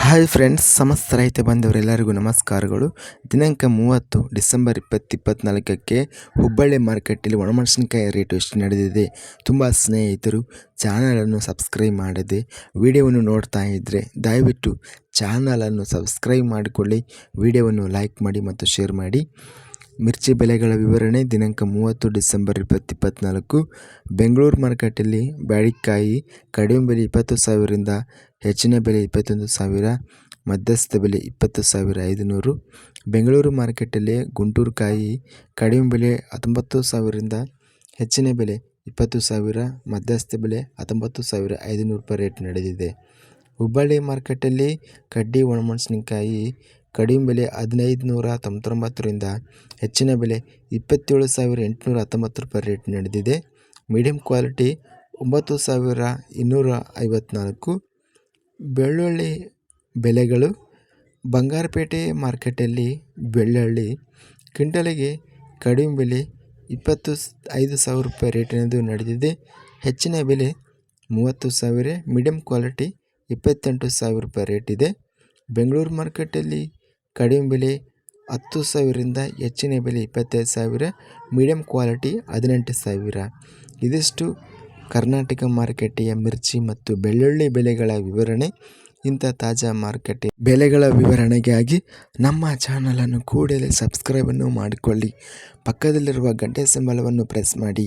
Hi friends ಸಮಸ್ತ ರೈತ ಬಂದವರೆಲ್ಲರಿಗೂ ನಮಸ್ಕಾರಗಳು. ದಿನಾಂಕ ಮೂವತ್ತು, ಡಿಸೆಂಬರ್ ಇಪ್ಪತ್ತು ಇಪ್ಪತ್ತ್ನಾಲ್ಕಕ್ಕೆ ಹುಬ್ಬಳ್ಳಿ ಮಾರ್ಕೆಟಲ್ಲಿ ಒಣಮೆಣಸಿನಕಾಯಿ ರೇಟ್ ಎಷ್ಟು ನಡೆದಿದೆ? ತುಂಬ ಸ್ನೇಹಿತರು ಚಾನಲನ್ನು ಸಬ್ಸ್ಕ್ರೈಬ್ ಮಾಡದೆ. ವಿಡಿಯೋವನ್ನು ನೋಡ್ತಾ ಇದ್ದರೆ ದಯವಿಟ್ಟು ಚಾನಲನ್ನು ಸಬ್ಸ್ಕ್ರೈಬ್ ಮಾಡಿಕೊಳ್ಳಿ. ವಿಡಿಯೋವನ್ನು ಲೈಕ್ ಮಾಡಿ ಮತ್ತು ಶೇರ್ ಮಾಡಿ. ಮಿರ್ಚಿ ಬೆಲೆಗಳ ವಿವರಣೆ ದಿನಾಂಕ ಮೂವತ್ತು ಡಿಸೆಂಬರ್ ಇಪ್ಪತ್ತು ಇಪ್ಪತ್ತ್ನಾಲ್ಕು ಬೆಂಗಳೂರು ಮಾರುಕಟ್ಟೆಯಲ್ಲಿ ಬ್ಯಾಡಿಕಾಯಿ ಕಡಿಮೆ ಬೆಲೆ ಇಪ್ಪತ್ತು ಸಾವಿರದಿಂದ ಹೆಚ್ಚಿನ ಬೆಲೆ ಇಪ್ಪತ್ತೊಂದು ಸಾವಿರ ಮಧ್ಯಸ್ಥ ಬೆಲೆ ಇಪ್ಪತ್ತು ಸಾವಿರ ಐದುನೂರು. ಬೆಂಗಳೂರು ಮಾರ್ಕೆಟಲ್ಲಿ ಗುಂಟೂರು ಕಾಯಿ ಕಡಿಮೆ ಬೆಲೆ ಹತ್ತೊಂಬತ್ತು ಸಾವಿರದಿಂದ ಹೆಚ್ಚಿನ ಬೆಲೆ ಇಪ್ಪತ್ತು ಸಾವಿರ ಮಧ್ಯಸ್ಥ ಬೆಲೆ ಹತ್ತೊಂಬತ್ತು ಸಾವಿರ ಐದುನೂರು ರೂಪಾಯಿ ರೇಟ್ ನಡೆದಿದೆ. ಹುಬ್ಬಳ್ಳಿ ಮಾರುಕಟ್ಟೆಯಲ್ಲಿ ಕಡ್ಡಿ, ಒಣಮೆಣಸಿನಕಾಯಿ ಕಡಿಮೆ ಬೆಲೆ ಹದಿನೈದು ನೂರ ತೊಂಬತ್ತೊಂಬತ್ತರಿಂದ ಹೆಚ್ಚಿನ ಬೆಲೆ ಇಪ್ಪತ್ತೇಳು ಸಾವಿರ ಎಂಟುನೂರ ಹತ್ತೊಂಬತ್ತು ರೂಪಾಯಿ ರೇಟ್ ನಡೆದಿದೆ. ಮೀಡಿಯಮ್ ಕ್ವಾಲಿಟಿ ಒಂಬತ್ತು ಸಾವಿರ ಇನ್ನೂರ ಐವತ್ತ್ನಾಲ್ಕು ಬೆಳ್ಳುಳ್ಳಿ ಬೆಲೆಗಳು ಬಂಗಾರಪೇಟೆ ಮಾರ್ಕೆಟಲ್ಲಿ ಬೆಳ್ಳುಳ್ಳಿ ಕ್ವಿಂಟಲಿಗೆ ಕಡಿಮೆ ಬೆಲೆ ಇಪ್ಪತ್ತು ಐದು ಸಾವಿರ ರೂಪಾಯಿ ರೇಟಿನದು ನಡೆದಿದೆ. ಹೆಚ್ಚಿನ ಬೆಲೆ ಮೂವತ್ತು ಸಾವಿರ ಮೀಡಿಯಮ್ ಕ್ವಾಲಿಟಿ ಇಪ್ಪತ್ತೆಂಟು ಸಾವಿರ ರೂಪಾಯಿ ರೇಟಿದೆ ಬೆಂಗಳೂರು ಮಾರ್ಕೆಟಲ್ಲಿ ಕಡಿಮೆ ಬೆಲೆ ಹತ್ತು ಸಾವಿರದಿಂದ ಹೆಚ್ಚಿನ ಬೆಲೆ ಇಪ್ಪತ್ತೈದು ಸಾವಿರ ಮೀಡಿಯಮ್ ಕ್ವಾಲಿಟಿ ಹದಿನೆಂಟು ಸಾವಿರ. ಇದಿಷ್ಟು ಕರ್ನಾಟಕ ಮಾರುಕಟ್ಟೆಯ ಮಿರ್ಚಿ ಮತ್ತು ಬೆಳ್ಳುಳ್ಳಿ ಬೆಲೆಗಳ ವಿವರಣೆ. ಇಂಥ ತಾಜಾ ಮಾರುಕಟ್ಟೆ ಬೆಲೆಗಳ ವಿವರಣೆಗಾಗಿ ನಮ್ಮ ಚಾನಲನ್ನು ಕೂಡಲೇ ಸಬ್ಸ್ಕ್ರೈಬನ್ನು ಮಾಡಿಕೊಳ್ಳಿ. ಪಕ್ಕದಲ್ಲಿರುವ ಗಂಟೆ ಸಿಂಬಲವನ್ನು ಪ್ರೆಸ್ ಮಾಡಿ.